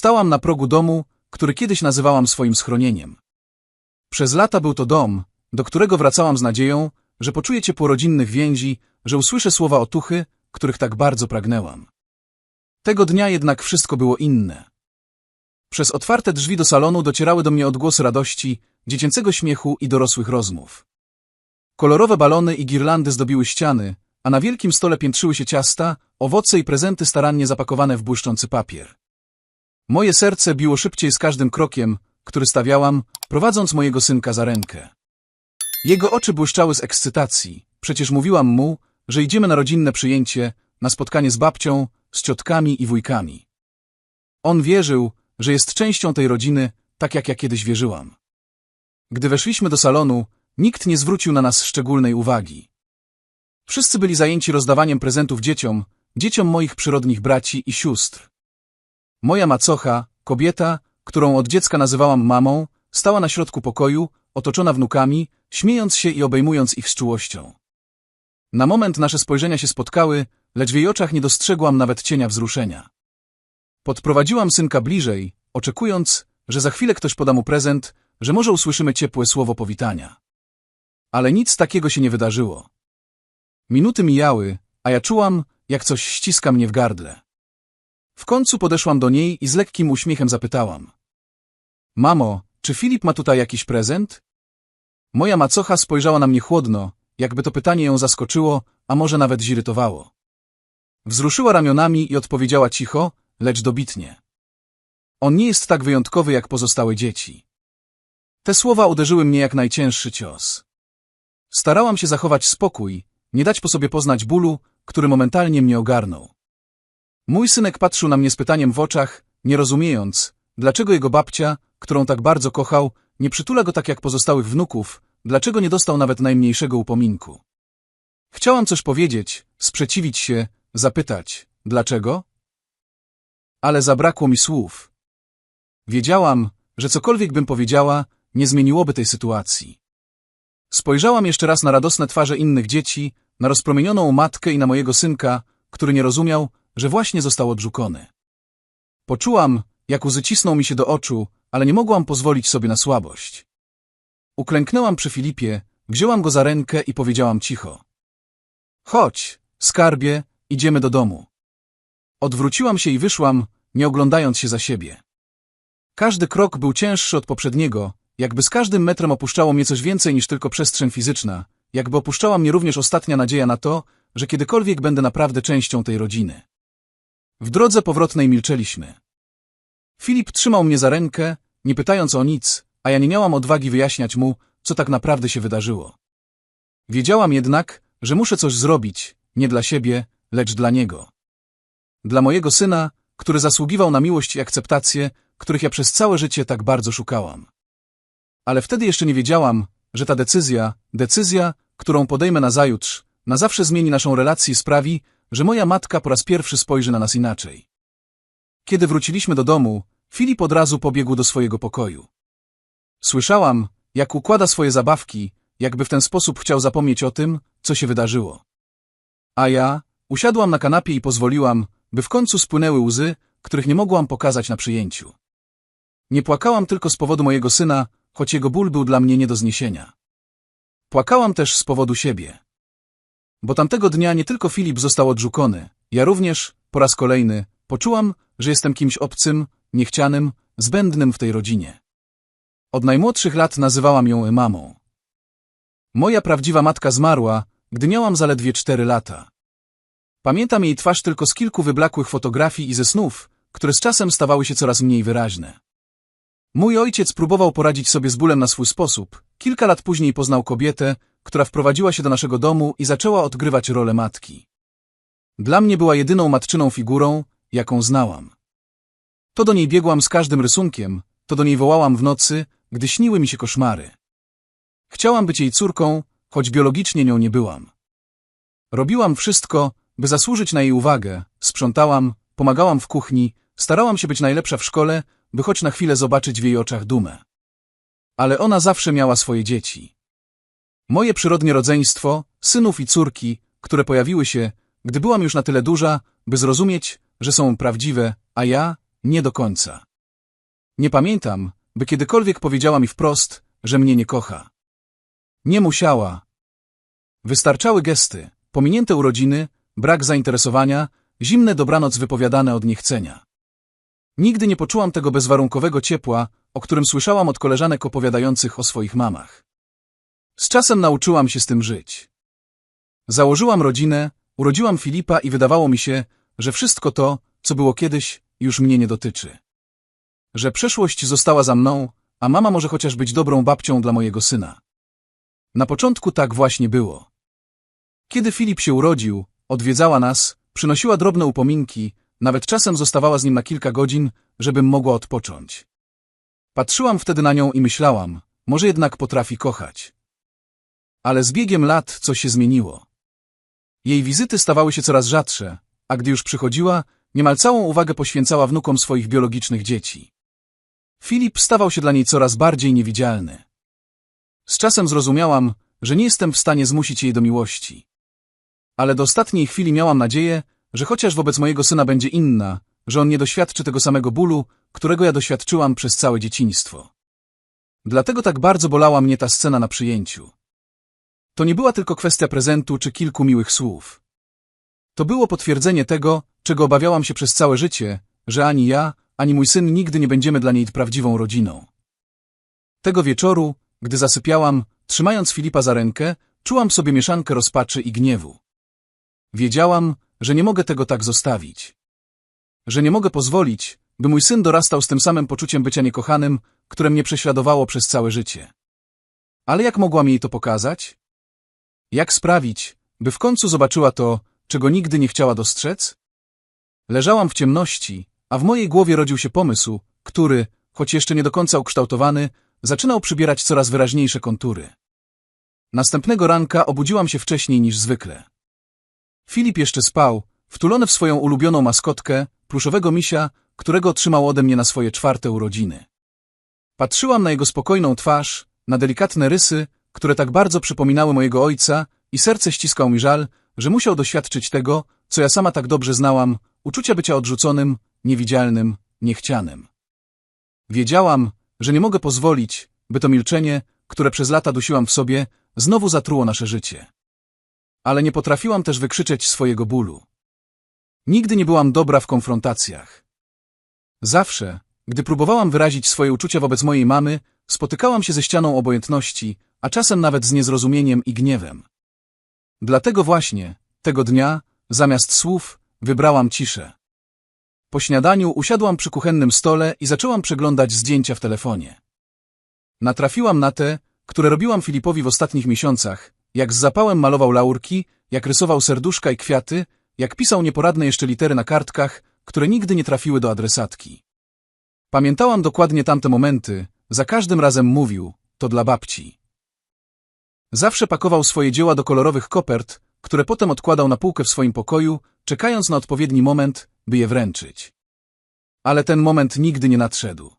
Stałam na progu domu, który kiedyś nazywałam swoim schronieniem. Przez lata był to dom, do którego wracałam z nadzieją, że poczuję ciepło rodzinnych więzi, że usłyszę słowa otuchy, których tak bardzo pragnęłam. Tego dnia jednak wszystko było inne. Przez otwarte drzwi do salonu docierały do mnie odgłosy radości, dziecięcego śmiechu i dorosłych rozmów. Kolorowe balony i girlandy zdobiły ściany, a na wielkim stole piętrzyły się ciasta, owoce i prezenty starannie zapakowane w błyszczący papier. Moje serce biło szybciej z każdym krokiem, który stawiałam, prowadząc mojego synka za rękę. Jego oczy błyszczały z ekscytacji. Przecież mówiłam mu, że idziemy na rodzinne przyjęcie, na spotkanie z babcią, z ciotkami i wujkami. On wierzył, że jest częścią tej rodziny, tak jak ja kiedyś wierzyłam. Gdy weszliśmy do salonu, nikt nie zwrócił na nas szczególnej uwagi. Wszyscy byli zajęci rozdawaniem prezentów dzieciom, dzieciom moich przyrodnich braci i sióstr. Moja macocha, kobieta, którą od dziecka nazywałam mamą, stała na środku pokoju, otoczona wnukami, śmiejąc się i obejmując ich z czułością. Na moment nasze spojrzenia się spotkały, lecz w jej oczach nie dostrzegłam nawet cienia wzruszenia. Podprowadziłam synka bliżej, oczekując, że za chwilę ktoś poda mu prezent, że może usłyszymy ciepłe słowo powitania. Ale nic takiego się nie wydarzyło. Minuty mijały, a ja czułam, jak coś ściska mnie w gardle. W końcu podeszłam do niej i z lekkim uśmiechem zapytałam. Mamo, czy Filip ma tutaj jakiś prezent? Moja macocha spojrzała na mnie chłodno, jakby to pytanie ją zaskoczyło, a może nawet zirytowało. Wzruszyła ramionami i odpowiedziała cicho, lecz dobitnie. On nie jest tak wyjątkowy jak pozostałe dzieci. Te słowa uderzyły mnie jak najcięższy cios. Starałam się zachować spokój, nie dać po sobie poznać bólu, który momentalnie mnie ogarnął. Mój synek patrzył na mnie z pytaniem w oczach, nie rozumiejąc, dlaczego jego babcia, którą tak bardzo kochał, nie przytula go tak jak pozostałych wnuków, dlaczego nie dostał nawet najmniejszego upominku. Chciałam coś powiedzieć, sprzeciwić się, zapytać, dlaczego? Ale zabrakło mi słów. Wiedziałam, że cokolwiek bym powiedziała, nie zmieniłoby tej sytuacji. Spojrzałam jeszcze raz na radosne twarze innych dzieci, na rozpromienioną matkę i na mojego synka, który nie rozumiał, że właśnie został odrzucony. Poczułam, jak łzy mi się do oczu, ale nie mogłam pozwolić sobie na słabość. Uklęknęłam przy Filipie, wzięłam go za rękę i powiedziałam cicho. Chodź, skarbie, idziemy do domu. Odwróciłam się i wyszłam, nie oglądając się za siebie. Każdy krok był cięższy od poprzedniego, jakby z każdym metrem opuszczało mnie coś więcej niż tylko przestrzeń fizyczna, jakby opuszczała mnie również ostatnia nadzieja na to, że kiedykolwiek będę naprawdę częścią tej rodziny. W drodze powrotnej milczeliśmy. Filip trzymał mnie za rękę, nie pytając o nic, a ja nie miałam odwagi wyjaśniać mu, co tak naprawdę się wydarzyło. Wiedziałam jednak, że muszę coś zrobić, nie dla siebie, lecz dla niego. Dla mojego syna, który zasługiwał na miłość i akceptację, których ja przez całe życie tak bardzo szukałam. Ale wtedy jeszcze nie wiedziałam, że ta decyzja, decyzja, którą podejmę na zajutrz, na zawsze zmieni naszą relację i sprawi, że moja matka po raz pierwszy spojrzy na nas inaczej. Kiedy wróciliśmy do domu, Filip od razu pobiegł do swojego pokoju. Słyszałam, jak układa swoje zabawki, jakby w ten sposób chciał zapomnieć o tym, co się wydarzyło. A ja usiadłam na kanapie i pozwoliłam, by w końcu spłynęły łzy, których nie mogłam pokazać na przyjęciu. Nie płakałam tylko z powodu mojego syna, choć jego ból był dla mnie nie do zniesienia. Płakałam też z powodu siebie. Bo tamtego dnia nie tylko Filip został odrzucony, ja również, po raz kolejny, poczułam, że jestem kimś obcym, niechcianym, zbędnym w tej rodzinie. Od najmłodszych lat nazywałam ją mamą. Moja prawdziwa matka zmarła, gdy miałam zaledwie cztery lata. Pamiętam jej twarz tylko z kilku wyblakłych fotografii i ze snów, które z czasem stawały się coraz mniej wyraźne. Mój ojciec próbował poradzić sobie z bólem na swój sposób. Kilka lat później poznał kobietę, która wprowadziła się do naszego domu i zaczęła odgrywać rolę matki. Dla mnie była jedyną matczyną figurą, jaką znałam. To do niej biegłam z każdym rysunkiem, to do niej wołałam w nocy, gdy śniły mi się koszmary. Chciałam być jej córką, choć biologicznie nią nie byłam. Robiłam wszystko, by zasłużyć na jej uwagę, sprzątałam, pomagałam w kuchni, starałam się być najlepsza w szkole, by choć na chwilę zobaczyć w jej oczach dumę. Ale ona zawsze miała swoje dzieci. Moje przyrodnie rodzeństwo, synów i córki, które pojawiły się, gdy byłam już na tyle duża, by zrozumieć, że są prawdziwe, a ja nie do końca. Nie pamiętam, by kiedykolwiek powiedziała mi wprost, że mnie nie kocha. Nie musiała. Wystarczały gesty, pominięte urodziny, brak zainteresowania, zimne dobranoc wypowiadane od niechcenia. Nigdy nie poczułam tego bezwarunkowego ciepła, o którym słyszałam od koleżanek opowiadających o swoich mamach. Z czasem nauczyłam się z tym żyć. Założyłam rodzinę, urodziłam Filipa i wydawało mi się, że wszystko to, co było kiedyś, już mnie nie dotyczy. Że przeszłość została za mną, a mama może chociaż być dobrą babcią dla mojego syna. Na początku tak właśnie było. Kiedy Filip się urodził, odwiedzała nas, przynosiła drobne upominki, nawet czasem zostawała z nim na kilka godzin, żebym mogła odpocząć. Patrzyłam wtedy na nią i myślałam, może jednak potrafi kochać. Ale z biegiem lat coś się zmieniło. Jej wizyty stawały się coraz rzadsze, a gdy już przychodziła, niemal całą uwagę poświęcała wnukom swoich biologicznych dzieci. Filip stawał się dla niej coraz bardziej niewidzialny. Z czasem zrozumiałam, że nie jestem w stanie zmusić jej do miłości. Ale do ostatniej chwili miałam nadzieję, że chociaż wobec mojego syna będzie inna, że on nie doświadczy tego samego bólu, którego ja doświadczyłam przez całe dzieciństwo. Dlatego tak bardzo bolała mnie ta scena na przyjęciu. To nie była tylko kwestia prezentu czy kilku miłych słów. To było potwierdzenie tego, czego obawiałam się przez całe życie, że ani ja, ani mój syn nigdy nie będziemy dla niej prawdziwą rodziną. Tego wieczoru, gdy zasypiałam, trzymając Filipa za rękę, czułam sobie mieszankę rozpaczy i gniewu. Wiedziałam, że nie mogę tego tak zostawić. Że nie mogę pozwolić, by mój syn dorastał z tym samym poczuciem bycia niekochanym, które mnie prześladowało przez całe życie. Ale jak mogłam jej to pokazać? Jak sprawić, by w końcu zobaczyła to, czego nigdy nie chciała dostrzec? Leżałam w ciemności, a w mojej głowie rodził się pomysł, który, choć jeszcze nie do końca ukształtowany, zaczynał przybierać coraz wyraźniejsze kontury. Następnego ranka obudziłam się wcześniej niż zwykle. Filip jeszcze spał, wtulony w swoją ulubioną maskotkę, pluszowego misia, którego otrzymał ode mnie na swoje czwarte urodziny. Patrzyłam na jego spokojną twarz, na delikatne rysy, które tak bardzo przypominały mojego ojca i serce ściskał mi żal, że musiał doświadczyć tego, co ja sama tak dobrze znałam, uczucia bycia odrzuconym, niewidzialnym, niechcianym. Wiedziałam, że nie mogę pozwolić, by to milczenie, które przez lata dusiłam w sobie, znowu zatruło nasze życie. Ale nie potrafiłam też wykrzyczeć swojego bólu. Nigdy nie byłam dobra w konfrontacjach. Zawsze, gdy próbowałam wyrazić swoje uczucia wobec mojej mamy, spotykałam się ze ścianą obojętności, a czasem nawet z niezrozumieniem i gniewem. Dlatego właśnie, tego dnia, zamiast słów, wybrałam ciszę. Po śniadaniu usiadłam przy kuchennym stole i zaczęłam przeglądać zdjęcia w telefonie. Natrafiłam na te, które robiłam Filipowi w ostatnich miesiącach, jak z zapałem malował laurki, jak rysował serduszka i kwiaty, jak pisał nieporadne jeszcze litery na kartkach, które nigdy nie trafiły do adresatki. Pamiętałam dokładnie tamte momenty, za każdym razem mówił, to dla babci. Zawsze pakował swoje dzieła do kolorowych kopert, które potem odkładał na półkę w swoim pokoju, czekając na odpowiedni moment, by je wręczyć. Ale ten moment nigdy nie nadszedł.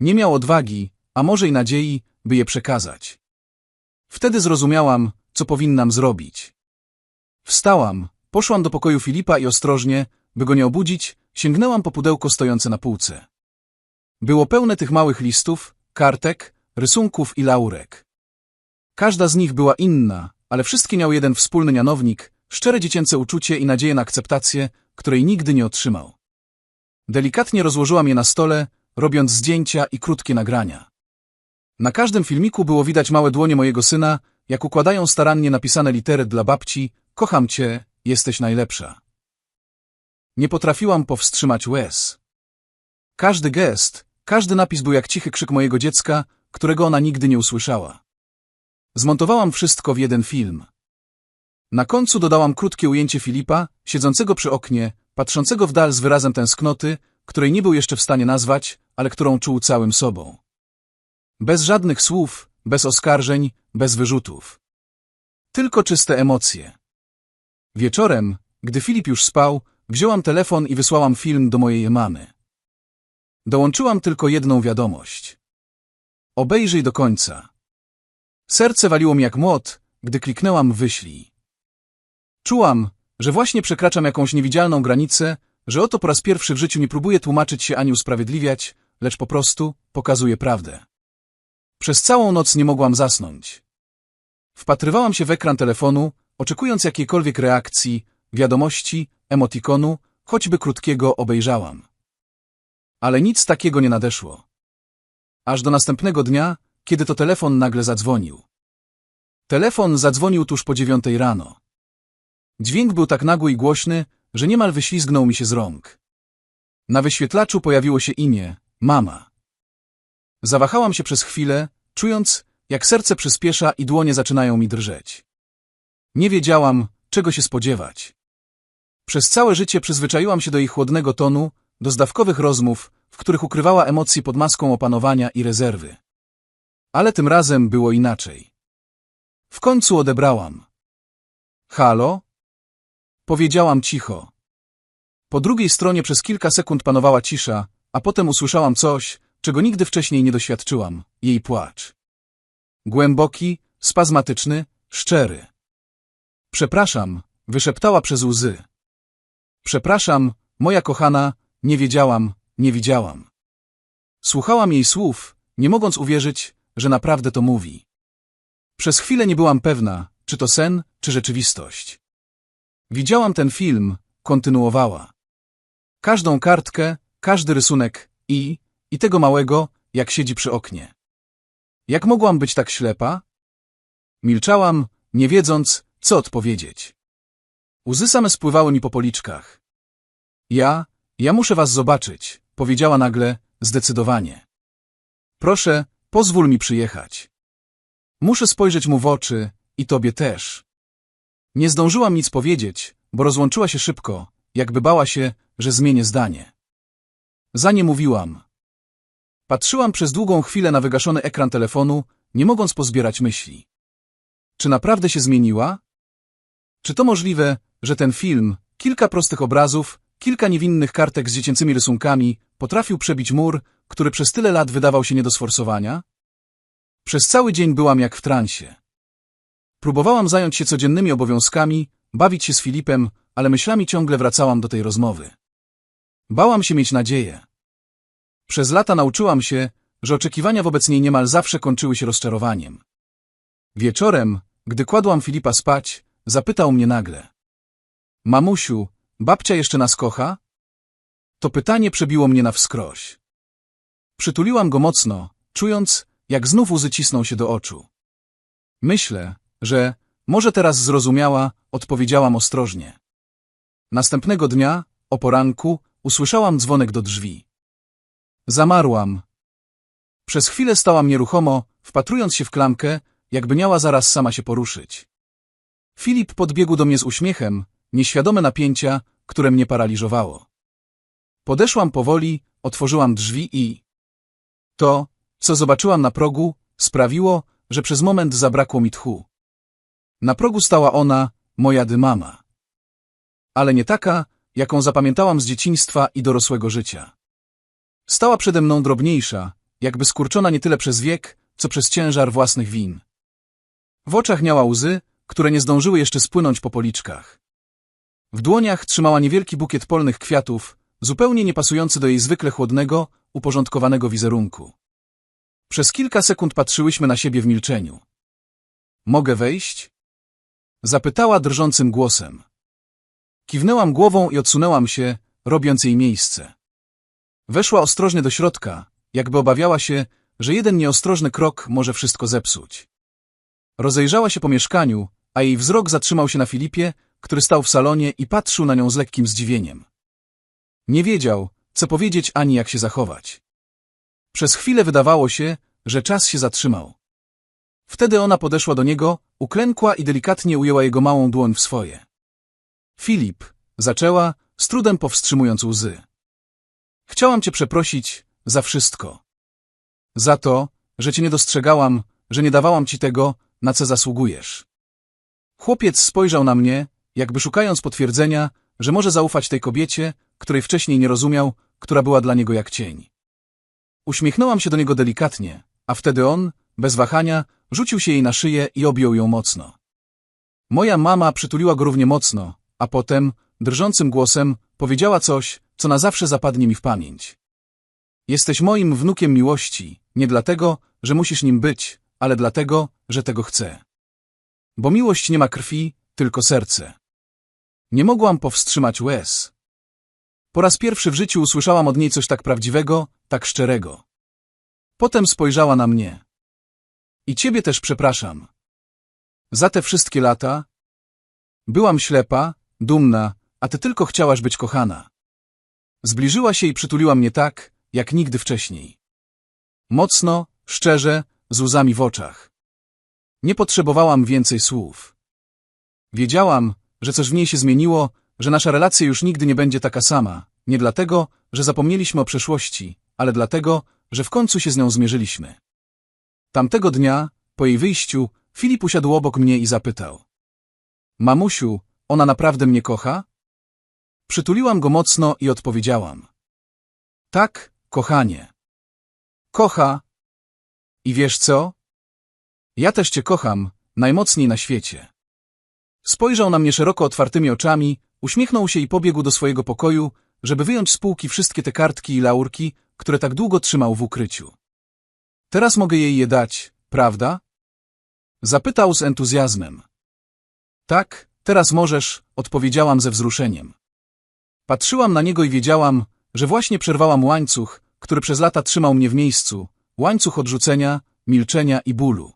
Nie miał odwagi, a może i nadziei, by je przekazać. Wtedy zrozumiałam, co powinnam zrobić. Wstałam, poszłam do pokoju Filipa i ostrożnie, by go nie obudzić, sięgnęłam po pudełko stojące na półce. Było pełne tych małych listów, kartek, rysunków i laurek. Każda z nich była inna, ale wszystkie miały jeden wspólny mianownik, szczere dziecięce uczucie i nadzieję na akceptację, której nigdy nie otrzymał. Delikatnie rozłożyłam je na stole, robiąc zdjęcia i krótkie nagrania. Na każdym filmiku było widać małe dłonie mojego syna, jak układają starannie napisane litery dla babci Kocham cię, jesteś najlepsza. Nie potrafiłam powstrzymać łez. Każdy gest, każdy napis był jak cichy krzyk mojego dziecka, którego ona nigdy nie usłyszała. Zmontowałam wszystko w jeden film. Na końcu dodałam krótkie ujęcie Filipa, siedzącego przy oknie, patrzącego w dal z wyrazem tęsknoty, której nie był jeszcze w stanie nazwać, ale którą czuł całym sobą. Bez żadnych słów, bez oskarżeń, bez wyrzutów. Tylko czyste emocje. Wieczorem, gdy Filip już spał, wzięłam telefon i wysłałam film do mojej mamy. Dołączyłam tylko jedną wiadomość. Obejrzyj do końca. Serce waliło mi jak młot, gdy kliknęłam wyślij. Czułam, że właśnie przekraczam jakąś niewidzialną granicę, że oto po raz pierwszy w życiu nie próbuję tłumaczyć się ani usprawiedliwiać, lecz po prostu pokazuje prawdę. Przez całą noc nie mogłam zasnąć. Wpatrywałam się w ekran telefonu, oczekując jakiejkolwiek reakcji, wiadomości, emotikonu, choćby krótkiego obejrzałam. Ale nic takiego nie nadeszło. Aż do następnego dnia, kiedy to telefon nagle zadzwonił. Telefon zadzwonił tuż po dziewiątej rano. Dźwięk był tak nagły i głośny, że niemal wyślizgnął mi się z rąk. Na wyświetlaczu pojawiło się imię, mama. Zawahałam się przez chwilę, czując, jak serce przyspiesza i dłonie zaczynają mi drżeć. Nie wiedziałam, czego się spodziewać. Przez całe życie przyzwyczaiłam się do jej chłodnego tonu, do zdawkowych rozmów, w których ukrywała emocje pod maską opanowania i rezerwy. Ale tym razem było inaczej. W końcu odebrałam. Halo? Powiedziałam cicho. Po drugiej stronie przez kilka sekund panowała cisza, a potem usłyszałam coś, czego nigdy wcześniej nie doświadczyłam, jej płacz. Głęboki, spazmatyczny, szczery. Przepraszam, wyszeptała przez łzy. Przepraszam, moja kochana, nie wiedziałam, nie widziałam. Słuchałam jej słów, nie mogąc uwierzyć, że naprawdę to mówi. Przez chwilę nie byłam pewna, czy to sen, czy rzeczywistość. Widziałam ten film, kontynuowała. Każdą kartkę, każdy rysunek i, i tego małego, jak siedzi przy oknie. Jak mogłam być tak ślepa? Milczałam, nie wiedząc, co odpowiedzieć. Łzy same spływały mi po policzkach. Ja, ja muszę was zobaczyć, powiedziała nagle, zdecydowanie. Proszę, pozwól mi przyjechać. Muszę spojrzeć mu w oczy i tobie też. Nie zdążyłam nic powiedzieć, bo rozłączyła się szybko, jakby bała się, że zmienię zdanie. Zanim mówiłam. Patrzyłam przez długą chwilę na wygaszony ekran telefonu, nie mogąc pozbierać myśli. Czy naprawdę się zmieniła? Czy to możliwe, że ten film, kilka prostych obrazów, kilka niewinnych kartek z dziecięcymi rysunkami, potrafił przebić mur, który przez tyle lat wydawał się nie do sforsowania? Przez cały dzień byłam jak w transie. Próbowałam zająć się codziennymi obowiązkami, bawić się z Filipem, ale myślami ciągle wracałam do tej rozmowy. Bałam się mieć nadzieję. Przez lata nauczyłam się, że oczekiwania wobec niej niemal zawsze kończyły się rozczarowaniem. Wieczorem, gdy kładłam Filipa spać, zapytał mnie nagle. Mamusiu, babcia jeszcze nas kocha? To pytanie przebiło mnie na wskroś. Przytuliłam go mocno, czując, jak znów łzy cisną się do oczu. Myślę, że, może teraz zrozumiała, odpowiedziałam ostrożnie. Następnego dnia, o poranku, usłyszałam dzwonek do drzwi. Zamarłam. Przez chwilę stałam nieruchomo, wpatrując się w klamkę, jakby miała zaraz sama się poruszyć. Filip podbiegł do mnie z uśmiechem, nieświadome napięcia, które mnie paraliżowało. Podeszłam powoli, otworzyłam drzwi i... To, co zobaczyłam na progu, sprawiło, że przez moment zabrakło mi tchu. Na progu stała ona, moja dymama. Ale nie taka, jaką zapamiętałam z dzieciństwa i dorosłego życia. Stała przede mną drobniejsza, jakby skurczona nie tyle przez wiek, co przez ciężar własnych win. W oczach miała łzy, które nie zdążyły jeszcze spłynąć po policzkach. W dłoniach trzymała niewielki bukiet polnych kwiatów, zupełnie niepasujący do jej zwykle chłodnego, uporządkowanego wizerunku. Przez kilka sekund patrzyłyśmy na siebie w milczeniu. Mogę wejść? Zapytała drżącym głosem. Kiwnęłam głową i odsunęłam się, robiąc jej miejsce. Weszła ostrożnie do środka, jakby obawiała się, że jeden nieostrożny krok może wszystko zepsuć. Rozejrzała się po mieszkaniu, a jej wzrok zatrzymał się na Filipie, który stał w salonie i patrzył na nią z lekkim zdziwieniem. Nie wiedział, co powiedzieć ani jak się zachować. Przez chwilę wydawało się, że czas się zatrzymał. Wtedy ona podeszła do niego, uklękła i delikatnie ujęła jego małą dłoń w swoje. Filip, zaczęła, z trudem powstrzymując łzy. Chciałam cię przeprosić za wszystko. Za to, że cię nie dostrzegałam, że nie dawałam ci tego, na co zasługujesz. Chłopiec spojrzał na mnie, jakby szukając potwierdzenia, że może zaufać tej kobiecie, której wcześniej nie rozumiał, która była dla niego jak cień. Uśmiechnęłam się do niego delikatnie, a wtedy on, bez wahania, rzucił się jej na szyję i objął ją mocno. Moja mama przytuliła go równie mocno, a potem, drżącym głosem, powiedziała coś, co na zawsze zapadnie mi w pamięć. Jesteś moim wnukiem miłości, nie dlatego, że musisz nim być, ale dlatego, że tego chcę. Bo miłość nie ma krwi, tylko serce. Nie mogłam powstrzymać łez. Po raz pierwszy w życiu usłyszałam od niej coś tak prawdziwego, tak szczerego. Potem spojrzała na mnie. I ciebie też przepraszam. Za te wszystkie lata? Byłam ślepa, dumna, a ty tylko chciałaś być kochana. Zbliżyła się i przytuliła mnie tak, jak nigdy wcześniej. Mocno, szczerze, z łzami w oczach. Nie potrzebowałam więcej słów. Wiedziałam, że coś w niej się zmieniło, że nasza relacja już nigdy nie będzie taka sama, nie dlatego, że zapomnieliśmy o przeszłości, ale dlatego, że w końcu się z nią zmierzyliśmy. Tamtego dnia, po jej wyjściu, Filip usiadł obok mnie i zapytał. Mamusiu, ona naprawdę mnie kocha? Przytuliłam go mocno i odpowiedziałam. Tak, kochanie. Kocha. I wiesz co? Ja też cię kocham, najmocniej na świecie. Spojrzał na mnie szeroko otwartymi oczami, uśmiechnął się i pobiegł do swojego pokoju, żeby wyjąć z półki wszystkie te kartki i laurki, które tak długo trzymał w ukryciu. Teraz mogę jej je dać, prawda? Zapytał z entuzjazmem. Tak, teraz możesz, odpowiedziałam ze wzruszeniem. Patrzyłam na niego i wiedziałam, że właśnie przerwałam łańcuch, który przez lata trzymał mnie w miejscu, łańcuch odrzucenia, milczenia i bólu.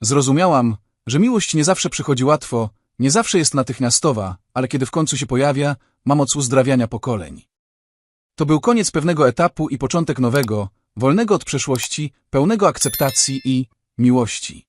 Zrozumiałam, że miłość nie zawsze przychodzi łatwo, nie zawsze jest natychmiastowa, ale kiedy w końcu się pojawia, ma moc uzdrawiania pokoleń. To był koniec pewnego etapu i początek nowego, wolnego od przeszłości, pełnego akceptacji i miłości.